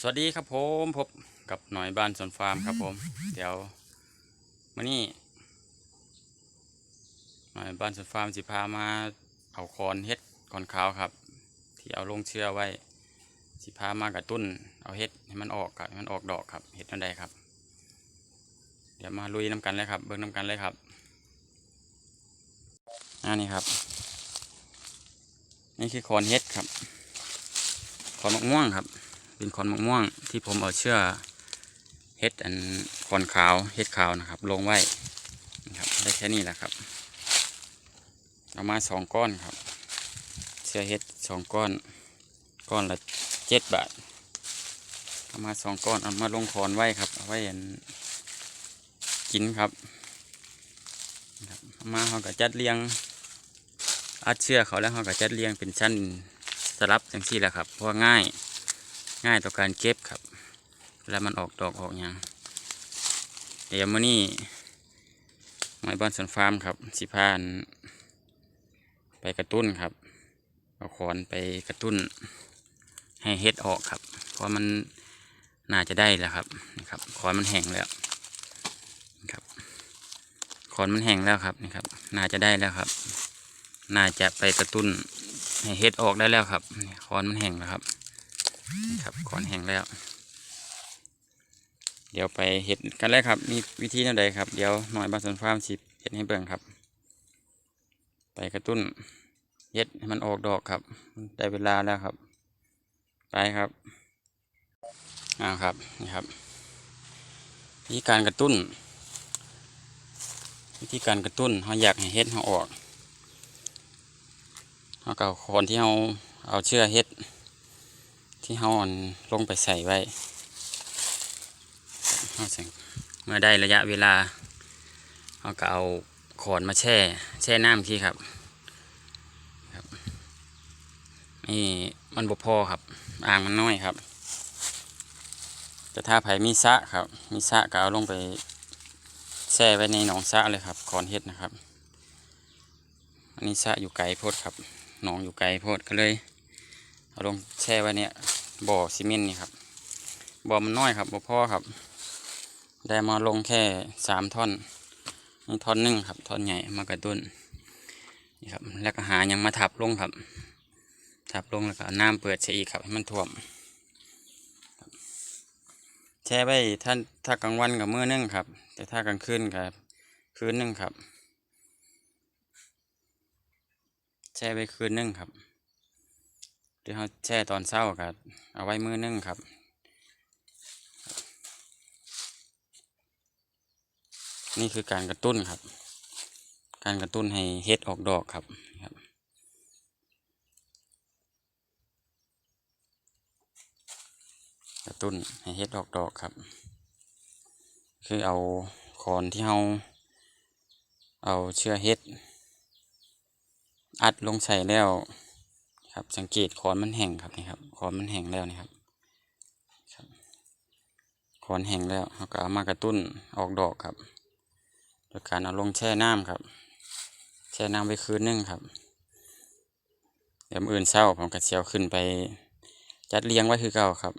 สวัสดีครับผมพบกับหน่อยบ้านสวนฟาร์มครับผม เดี๋ยวมื่อนี้หน่อยบ้านสวนฟาร์มสิพามาเอาคอนเฮ็ดคอนขาวครับ ที่เอาลงเชื่อไว้ สิพามากระตุ้น เอาเฮ็ดให้มันออกครับให้มันออกดอกครับเฮ็ดนั่นใดครับ เดี๋ยวมาลุยน้ำกันเลยครับ เบิ่งน้ำกันเลยครับอันนี้ครับ นี่คือคอนเฮ็ดครับคอนมะม่วงครับ เป็นคอนมะม่วงที่ผมเอาเชือกเฮ็ดอันคอนขาวเฮ็ดขาวนะครับ ลงไว้นะครับได้แค่นี้แหละครับเอามาสองก้อนครับ เชือกเฮ็ดสองก้อน ก้อนละเจ็ดบาทเอามาสองก้อนเอามาลงคอนไว้ครับเอาไว้อันกินครับนครับเอามาเขาก็จัดเรียงอัดเชือกเขาแล้วเขาก็จัดเรียงเป็นชั้นสลับจังซี่แหละครับเพราะง่าย ง่ายต่อการเก็บครับเวลามันออกดอกออกหยังเดี๋ยวมื้อนี้หมายบ้านสวนฟาร์มครับสิพาน ไปกระตุ้นครับเอาขอนไปกระตุ้น ให้เฮ็ดออกครับ เพราะมันน่าจะได้แล้วครับนะครับขอนมันแห้งแล้วนะครับขอนมันแห้งแล้วครับนี่ครับ น่าจะได้แล้วครับ น่าจะไปกระตุ้นให้เฮ็ดออกได้แล้วครับขอนมันแห้งแล้วครับ ครับขอนแห้งแล้ว เดี๋ยวไปเห็ดกันเลยครับ มีวิธีแนวใดครับ เดี๋ยวหน่อยบางส่วนฟาร์มสิเห็ดให้เบิ่งครับ ไปกระตุ้นเห็ดให้มันออกดอกครับ ได้เวลาแล้วครับ ไปครับอ้าครับนี่ครับวิธีการกระตุ้น วิธีการกระตุ้นเราอยากให้เห็ดเราออกเราเก่าคนที่เราเอาเชือเห็ด ที่เขาเอนลงไปใส่ไว้เอาใส่เมื่อได้ระยะเวลาเขาก็เอาขอนมาแช่ แช่น้ำที่ครับครับนี่มันบพอครับ อ่างมันน้อยครับ แต่ถ้าไผมีสะครับ มีสะก็เอาลงไปแช่ไว้ในหนองสะเลยครับขอนเฮ็ดนะครับ อันนี้สะอยู่ไกลโพดครับหนองอยู่ไกลโพดก็เลย เอาลงแช่ไว้เนี่ย บ่อซีเมนต์นี่ครับบ่อมันน้อยครับบ่พ่อครับ ได้มาลงแค่สามท่อนนี่ท่อนหนึ่งครับท่อนใหญ่มากระตุ้นนี่ครับแล้วก็หายังมาทับลงครับ ทับลงแล้วก็น้ำเปิดใส่อีกครับให้มันท่วมแช่ไว้ถ้าถ้ากลางวันกับมื้อนึงครับ แต่ถ้ากลางคืนกับคืนนึงครับแช่ไว้คืนนึงครับ ที่เขาแช่ตอนเช้ากับเอาไว้มือนึงครับ นี่คือการกระตุ้นครับ การกระตุ้นให้เฮ็ดออกดอกครับครับกระตุ้นให้เฮ็ดออกดอกครับ คือเอาคอนที่เราเอาเชื้อเฮ็ด อัดลงใส่แล้ว ครับ สังเกตคอนมันแห้งครับนี่ครับคอนมันแห้งแล้วนี่ครับครับคอนแห้งแล้วเราก็เอามากระตุ้นออกดอกครับ โดยการเอาลงแช่น้ำครับ แช่น้ำไว้คืนนึงครับ เดี๋ยวมื้ออื่นเช้าผมก็สิเชียวขึ้นไปจัดเรียงไว้คือเก่าครับ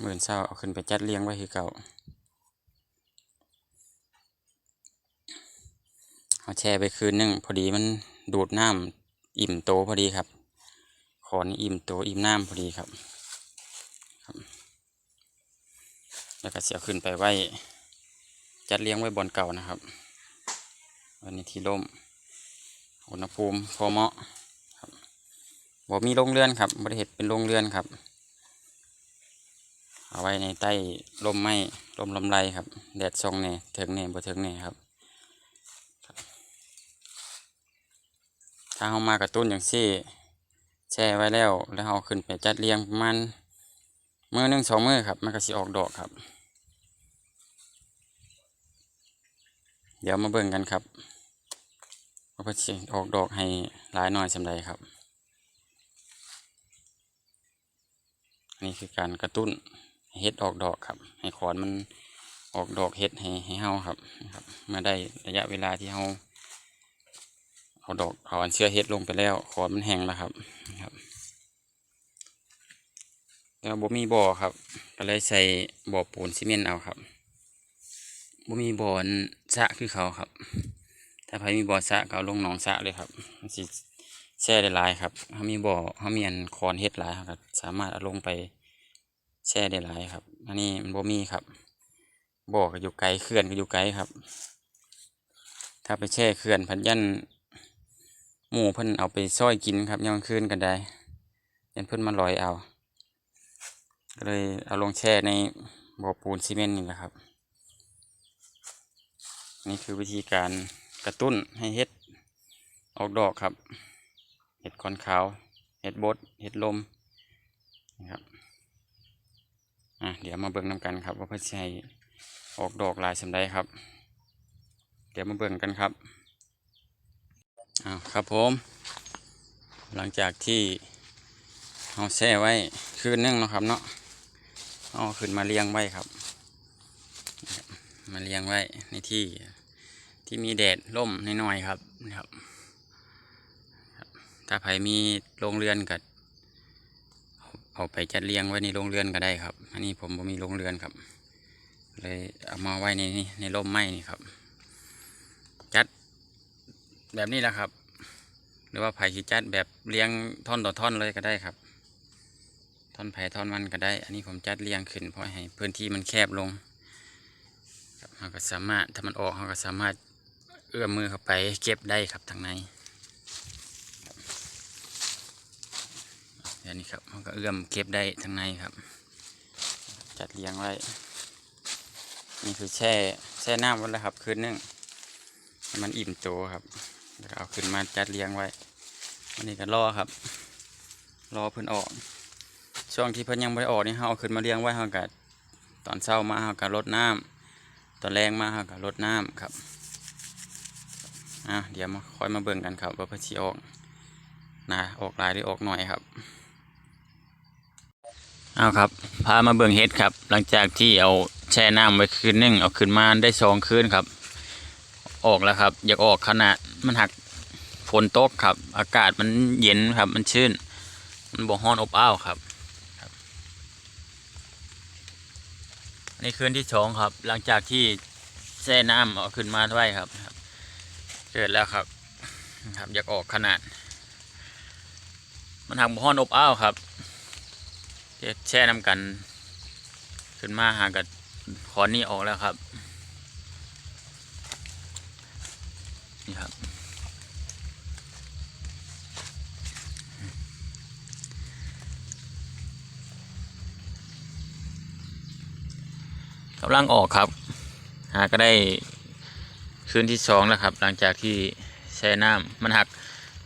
มืออื่นเช้าเอาขึ้นไปจัดเรียงไว้คือเก่าเอาแช่ไปคืนนึงพอดีมันดูดน้ำ อิ่มโตพอดีครับ ขอนี่อิ่มโตอิ่มน้ำพอดีครับครับ แล้วก็เสียขึ้นไปไว้ จัดเลี้ยงไว้บนเก่านะครับวันนี้ที่ร่ม อุณหภูมิพอเหมาะครับบ่มีโรงเรือนครับบริเหตุเป็นโรงเรือนครับเอาไว้ในใต้ร่มไม้ร่มลำไรครับ แดดส่องเน่เถิงเน่บ่เถิงเน่ครับาเรามากระตุ้นอย่างซี่แช่ไว้แล้ว แล้วเราขึ้นไปจัดเรียงประมาณมือหนึ่งสองมือครับ มันก็สิออกดอกครับ เดี๋ยวมาเบิ่งกันครับว่าเพิ่นสิออกดอกให้หลายหน่อยสำใดครับ อันนี้คือการกระตุ้นเฮ็ดออกดอกครับ ให้ขอนมันออกดอกเฮ็ดให้ให้เฮาครับนะครับเมื่อได้ระยะเวลาที่เฮา เอาดอกเอาอันเชื้อเฮ็ดลงไปแล้วขอนมันแห้งแล้วครับนะครับแต่ว่าบ่มีบ่อครับ ก็เลยใส่บ่อปูนซีเมนต์เอาครับบ่มีบ่อนสะคือเขาครับ ถ้าใครมีบ่อสะก็เอาลงหนองสะเลยครับมันสิแช่ได้หลายครับถ้ามีบ่อถ้ามีอันคอนเฮ็ดหลายครับสามารถเอาลงไปแช่ได้หลายครับ อันนี้มันบ่มีครับ บ่อก็อยู่ไกลเขื่อนก็อยู่ไกลครับ ถ้าไปแช่เขื่อนพันยัน หมูเพิ่นเอาไปซ้อยกินครับยามกลางคืนกันได้ยันเพิ่นมาลอยเอา ก็เลยเอาลงแช่ในบ่อปูนซีเมนต์นี่แหละครับ นี่คือวิธีการกระตุ้นให้เห็ดออกดอกครับ เห็ดคอนขาว เห็ดบด เห็ดลมนะครับ อะเดี๋ยวมาเบิ่งนำกันครับว่าเพื่อให้ออกดอกลายสำใดครับ เดี๋ยวมาเบิ่งกันครับ อ้าวครับผม หลังจากที่เอาแช่ไว้คืนนึงนะครับเนาะเอาขึ้นมาเลี้ยงไว้ครับ มาเลี้ยงไว้ในที่ที่มีแดดร่มน้อยๆครับนะครับ ถ้าใครมีโรงเรือนก็เอาไปจัดเลี้ยงไว้ในโรงเรือนก็ได้ครับ อันนี้ผมบ่มีโรงเรือนครับ เลยเอามาไว้ในในร่มไม้นี่ครับ แบบนี้แหละครับ หรือว่าไผ่ขีจัดแบบเลี้ยงท่อนต่อท่อนเลยก็ได้ครับ ท่อนไผ่ท่อนมันก็ได้ อันนี้ผมจัดเลี้ยงขึ้นเพราะให้พื้นที่มันแคบลงครับเราก็สามารถถ้ามันออกเราก็สามารถเอื้อมมือเข้าไปเก็บได้ครับทางในครับอย่างนี้ครับเราก็เอื้อมเก็บได้ทางในครับ จัดเรียงไว้ นี่คือแช่แช่น้ำไว้แล้วครับ คืนนึงมันอิ่มโตครับ แล้วเอาขึ้นมาจัดเรียงไว้วันนี้ก็รอครับ รอเพิ่นออก ช่วงที่เพิ่นยังไม่ได้ออกนี่เราเอาขึ้นมาเลี้ยงไว้เราก็ตอนเช้ามาเราก็รดน้ำตอนแรงมาครับกับรดน้ำครับอะเดี๋ยวมาค่อยมาเบิ่งกันครับว่าเพื่อชีออกนะออกหลายหรือออกหน่อยครับเอาครับพามาเบิ่งเฮ็ดครับ หลังจากที่เอาแช่น้ำไว้คืนนึงเอาขึ้นมาได้สองคืนครับ ออกแล้วครับ อยากออกขนาด มันหักฝนตกครับ อากาศมันเย็นครับ มันชื้น มันบ่ฮ้อนอบอ้าวครับนี่คืนที่สองครับ หลังจากที่แช่น้ำเอาขึ้นมาไว้ครับครับเกิดแล้วครับครับ อยากออกขนาด มันหักห้อนอบอ้าวครับแช่น้ำกัน ขึ้นมาหากับขอนนี่ออกแล้วครับ นี่ครับ กำลังออกครับ หาก็ได้คืนที่สองแล้วครับ หลังจากที่แช่น้ำมันหัก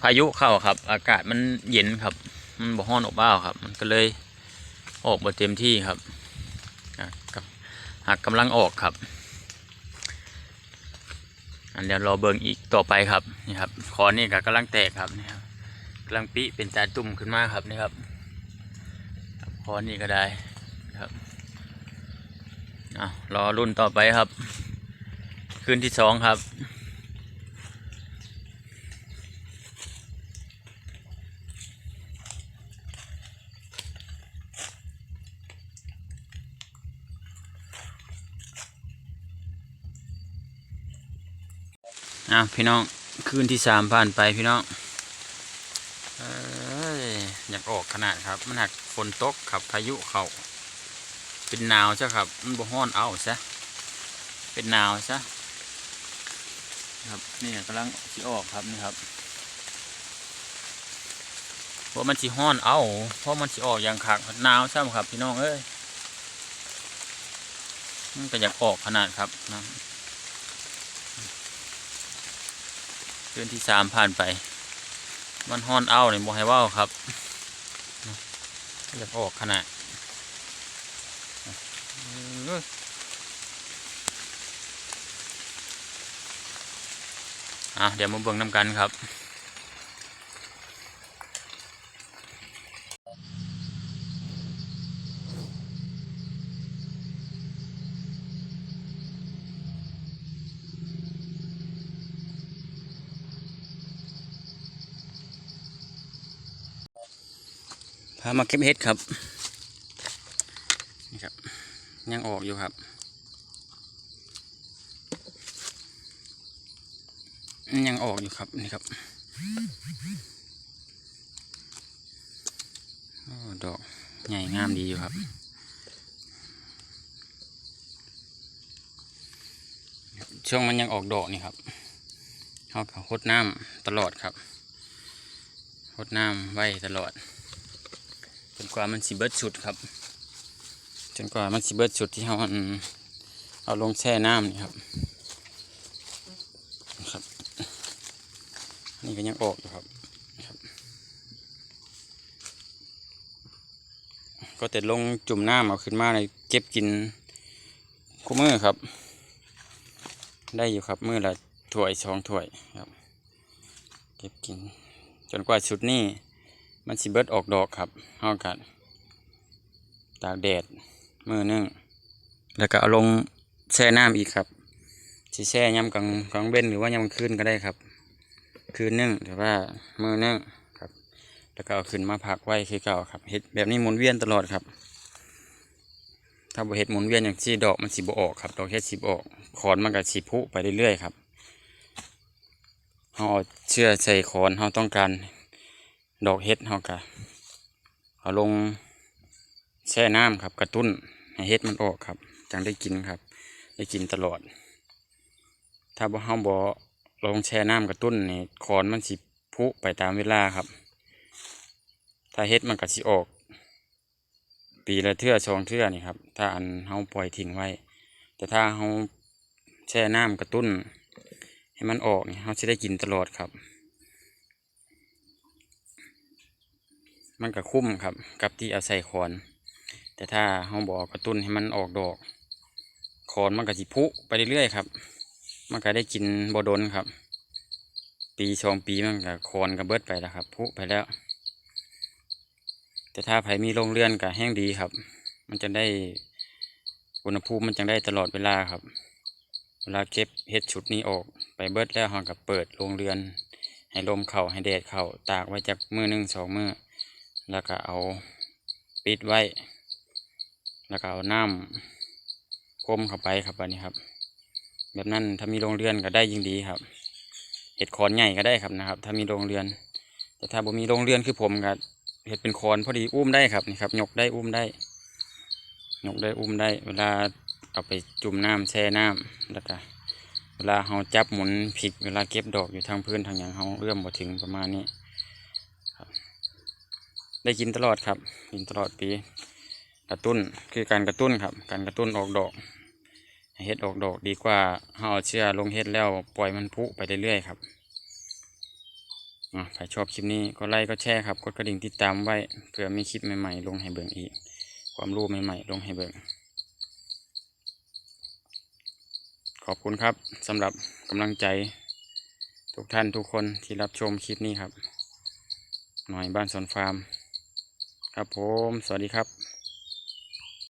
พายุเข้าครับ อากาศมันเย็นครับ มันบ่ฮ้อนอบอ้าวครับ มันก็เลยออกบ่เต็มที่ครับหักกำลังออกครับ อันเดี๋ยวรอเบิงอีกต่อไปครับนี่ครับคอนี่ก็กำลังแตกครับนี่ครับกำลังปิเป็นตาตุ่มขึ้นมาครับนี่ครับคอนี่ก็ได้ครับ อะรอรุ่นต่อไปครับ คืนที่สองครับ อะพี่น้องคืนที่สามผ่านไปพี่น้องเอ้ยอยากออกขนาดครับ มันหักฝนตกครับพายุเข่า เป็นหนาวใช่ครับ มันบ่ฮ้อนเอาซะเป็นหนาวซะครับนี่กำลังสิออกครับนี่ครับเพราะมันสิฮ้อนเอาเพราะมันสิออกอย่างคักหนาวซ้ำครับ พี่น้องเอ้ยมันก็อยากออกขนาดครับนะเดือนที่สามผ่านไป มันฮ้อนเอาเนี่ยบ่ให้ว่าครับอยากออกขนาด อะเดี๋ยวมาเบิ่งน้ำกันครับพามาเก็บเห็ดครับ ยังออกอยู่ครับ ยังออกอยู่ครับนี่ครับอดอกใหญ่งามดีอยู่ครับช่วงมันยังออกดอกนี่ครับเขาหดน้ำตลอดครับหดน้ำไว้ตลอดจนกว่ามันสิเบิดชุดครับ จนกว่ามันสิเบิดชุดที่เขาเอาลงแช่น้ำนี่ครับนะครับ นี่ก็ยังออกอยู่ครับนะครับ ก็แต่ลงจุ่มน้ำเอาขึ้นมาเลยเก็บกินคู่มือครับ ได้อยู่ครับมือละถ้วยสองถ้วยครับ เก็บกิน จนกว่าชุดนี้มันสิเบิดออกดอกครับเฮากันตากแดด มือนึงแล้วก็เอาลงแช่น้ำอีกครับสิแช่ยำกลางกลางเว้นหรือว่ายำคืนก็ได้ครับ คืนนึงหรือว่ามือนึงครับ แล้วก็เอาขึ้นมาพักไว้คือเก่าครับเฮ็ดแบบนี้หมุนเวียนตลอดครับ ถ้าบ่เฮ็ดหมุนเวียนอย่างที่ดอกมันสิบ่ออกครับดอกเฮ็ดสิบ่ออกขอนมันก็สิพุไปเรื่อยๆครับเฮาเชื่อใส่ขอนเฮาต้องการดอกเฮ็ดเฮากะเอาลงแช่น้ำครับกระตุ้น ให้เฮ็ดมันออกครับ จังได้กินครับ ได้กินตลอด ถ้าบ่เฮาบ่ลงแช่น้ำกระตุ้นนี่คอนมันสิพุไปตามเวลาครับ ถ้าเฮ็ดมันก็สิออก ปีละเทื่อสองเทื่อนี่ครับ ถ้าอันเฮาปล่อยทิ้งไว้ แต่ถ้าเฮาแช่น้ำกระตุ้น ให้มันออกนี่เฮาสิได้กินตลอดครับ มันก็คุ้มครับ กับที่เอาใส่คอน แต่ถ้าเราบอกกระตุ้นให้มันออกดอกคอนมันก็สิพุไปเรื่อยๆครับ มันก็ได้กินบดนครับ ปีสองปีมันก็คอนก็เบิดไปแล้วครับ พุไปแล้ว แต่ถ้าไผมีโรงเรือนก็แห้งดีครับ มันจะได้อุณหภูมิมันจะได้ตลอดเวลาครับ เวลาเก็บเห็ดชุดนี้ออกไปเบิดแล้วเราก็เปิดโรงเรือน ให้ลมเข้าให้แดดเข้าตากไว้จากมือหนึ่งสองมือแล้วก็เอาปิดไว้ แล้วก็เอาน้ำพรมเข้าไปครับอันนี้ครับ แบบนั้นถ้ามีโรงเรือนก็ได้ยิ่งดีครับเห็ดคอนใหญ่ก็ได้ครับนะครับ ถ้ามีโรงเรือน แต่ถ้าบ่มีโรงเรือนคือผมก็เห็ดเป็นคอนพอดีอุ้มได้ครับนี่ครับยกได้อุ้มได้ยกได้อุ้มได้ เวลาเอาไปจุ่มน้ำแช่น้ำแล้วก็เวลาเราจับหมุนพลิกเวลาเก็บดอกอยู่ทางพื้นทางอย่างเราเอื้อมบ่ถึงประมาณนี้ได้กินตลอดครับ กินตลอดปี กระตุ้นคือการกระตุ้นครับ การกระตุ้นออกดอกเฮ็ดออกดอกดีกว่าเราเอาเชื่อลงเฮ็ดแล้วปล่อยมันพุไปเรื่อยๆครับอะใครชอบคลิปนี้ก็ไลค์ก็แชร์ครับ กดกระดิ่งติดตามไว้เพื่อมีคลิปใหม่ๆ ลงให้เบิ่งอีก ความรู้ใหม่ๆ ลงให้เบิ่งขอบคุณครับสำหรับกำลังใจ ทุกท่านทุกคนที่รับชมคลิปนี้ครับ หน่อยบ้านสวนฟาร์ม ครับผม สวัสดีครับ